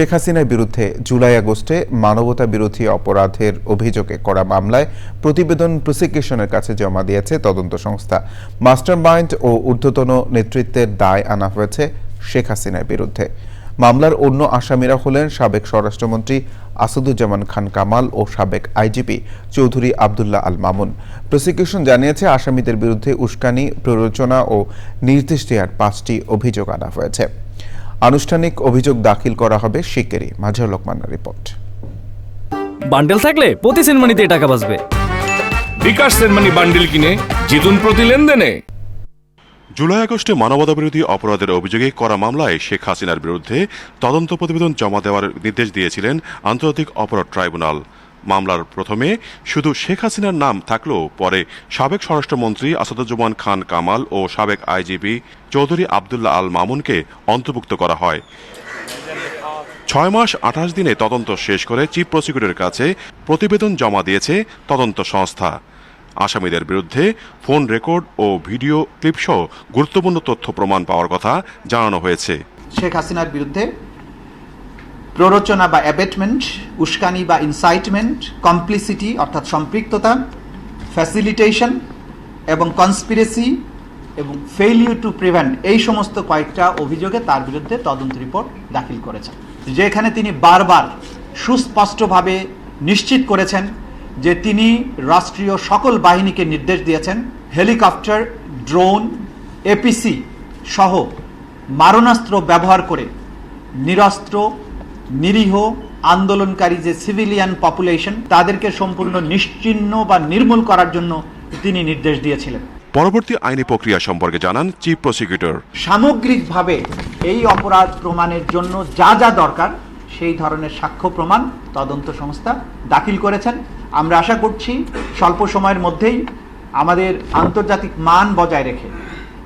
শেখ হাসিনার বিরুদ্ধে জুলাই আগস্টে মানবতা বিরোধী অপরাধের অভিযোগে করা মামলায় প্রতিবেদন প্রসিকিউশনের কাছে জমা দিয়েছে তদন্ত সংস্থা। মাস্টার মাইন্ড ও ঊর্ধ্বতন নেতৃত্বের দায় আনা হয়েছে শেখ হাসিনার বিরুদ্ধে। মামলার অন্য আসামিরা হলেন সাবেক স্বরাষ্ট্রমন্ত্রী আসাদুজ্জামান খান কামাল ও সাবেক আইজিপি চৌধুরী আবদুল্লাহ আল মামুন। প্রসিকিউশন জানিয়েছে, আসামিদের বিরুদ্ধে উস্কানি, প্ররোচনা ও নির্দেশ দেওয়ার পাঁচটি অভিযোগ আনা হয়েছে। আনুষ্ঠানিক অভিযোগ দাখিল করা হবে শিগগিরই মাঝার লোকমান্না রিপোর্ট। বান্ডেল থাকলে প্রতি সেনমানিতে টাকা বাঁচবে। বিকাশ সেনমানি বান্ডিল কিনে জিতুন প্রতি লেনদেনে। জুলাই আগস্টে মানবতাবিরোধী অপরাধের অভিযোগে করা মামলায় শেখ হাসিনার বিরুদ্ধে তদন্ত প্রতিবেদন জমা দেওয়ার নির্দেশ দিয়েছিলেন আন্তর্জাতিক অপরাধ ট্রাইব্যুনাল। মামলার প্রথমে শুধু শেখ হাসিনার নাম থাকলেও পরে সাবেক স্বরাষ্ট্রমন্ত্রী আসাদুজ্জামান খান কামাল ও সাবেক আইজিপি চৌধুরী আবদুল্লাহ আল মামুনকে অন্তর্ভুক্ত করা হয়। ছয় মাস আঠাশ দিনে তদন্ত শেষ করে চিফ প্রসিকিউটরের কাছে প্রতিবেদন জমা দিয়েছে তদন্ত সংস্থা। আসামিদের বিরুদ্ধে ফোন রেকর্ড ও ভিডিও ক্লিপসহ গুরুত্বপূর্ণ তথ্য প্রমাণ পাওয়ার কথা জানানো হয়েছে। শেখ হাসিনার বিরুদ্ধে প্ররোচনা বা অ্যাবেটমেন্ট উস্কানি বা ইনসাইটমেন্ট কমপ্লিসিটি অর্থাৎ সম্পৃক্ততা ফ্যাসিলিটেশন এবং কনস্পিরেসি এবং ফেইলিউর টু প্রিভেন্ট এই সমস্ত কয়েকটা অভিযোগে তার বিরুদ্ধে তদন্ত রিপোর্ট দাখিল করেছেন। যেখানে তিনি বারবার সুস্পষ্টভাবে নিশ্চিত করেছেন যে তিনি রাষ্ট্রীয় সকল বাহিনীকে নির্দেশ দিয়েছেন, হেলিকপ্টার, ড্রোন এপিসি সহ মারণাস্ত্র ব্যবহার করে নিরস্ত্র নিরীহ আন্দোলনকারী যে সিভিলিয়ান পপুলেশন তাদেরকে সম্পূর্ণ নিশ্চিহ্ন বা নির্মূল করার জন্য তিনি নির্দেশ দিয়েছিলেন। পরবর্তী আইনি প্রক্রিয়া সম্পর্কে জানান চিফ প্রসিকিউটর। সামগ্রিকভাবে এই অপরাধ প্রমাণের জন্য যা যা দরকার সেই ধরনের সাক্ষ্য প্রমাণ তদন্ত সংস্থা দাখিল করেছেন। আমরা আশা করছি স্বল্প সময়ের মধ্যেই আমাদের আন্তর্জাতিক মান বজায় রেখে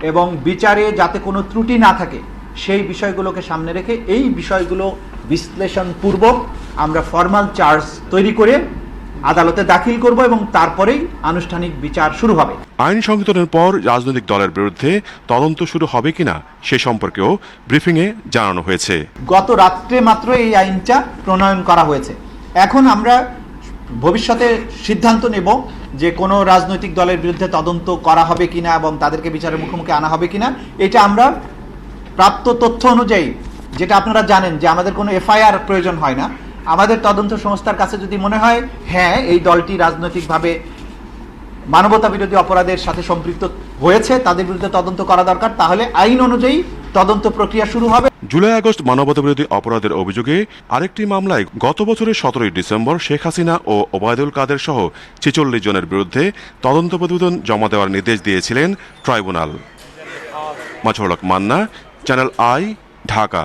এবং বিচারে যাতে কোনো ত্রুটি না থাকে সেই বিষয়গুলোকে সামনে রেখে এই বিষয়গুলো বিশ্লেষণপূর্বক আমরা ফর্মাল চার্জ তৈরি করে আদালতে দাখিল করব এবং তারপরেই আনুষ্ঠানিক বিচার শুরু হবে। আইন সংশোধনের পর রাজনৈতিক দলের বিরুদ্ধে তদন্ত শুরু হবে কিনা সে সম্পর্কেও ব্রিফিংয়ে জানানো হয়েছে। গত রাত্রে মাত্র এই আইনটা প্রণয়ন করা হয়েছে। এখন আমরা ভবিষ্যতে সিদ্ধান্ত নেব যে কোনো রাজনৈতিক দলের বিরুদ্ধে তদন্ত করা হবে কিনা এবং তাদেরকে বিচারের মুখোমুখি আনা হবে কিনা। এটা আমরা প্রাপ্ত তথ্য অনুযায়ী, যেটা আপনারা জানেন যে আমাদের কোনো এফআইআর প্রয়োজন হয় না, আমাদের তদন্ত সংস্থার কাছে যদি মনে হয় হ্যাঁ এই দলটি রাজনৈতিকভাবে মানবতা বিরোধী অপরাধের সাথে সম্পৃক্ত হয়েছে, তাদের বিরুদ্ধে তদন্ত করা দরকার, তাহলে আইন অনুযায়ী তদন্ত প্রক্রিয়া শুরু হবে। জুলাই আগস্ট মানবতাবিরোধী অপরাধের অভিযোগে আরেকটি মামলায় গত বছরের সতেরোই ডিসেম্বর শেখ হাসিনা ও ওবায়দুল কাদের সহ ছেচল্লিশ জনের বিরুদ্ধে তদন্ত প্রতিবেদন জমা দেওয়ার নির্দেশ দিয়েছিলেন ট্রাইব্যুনাল। মাছরলক মান্না চ্যানেল আই ঢাকা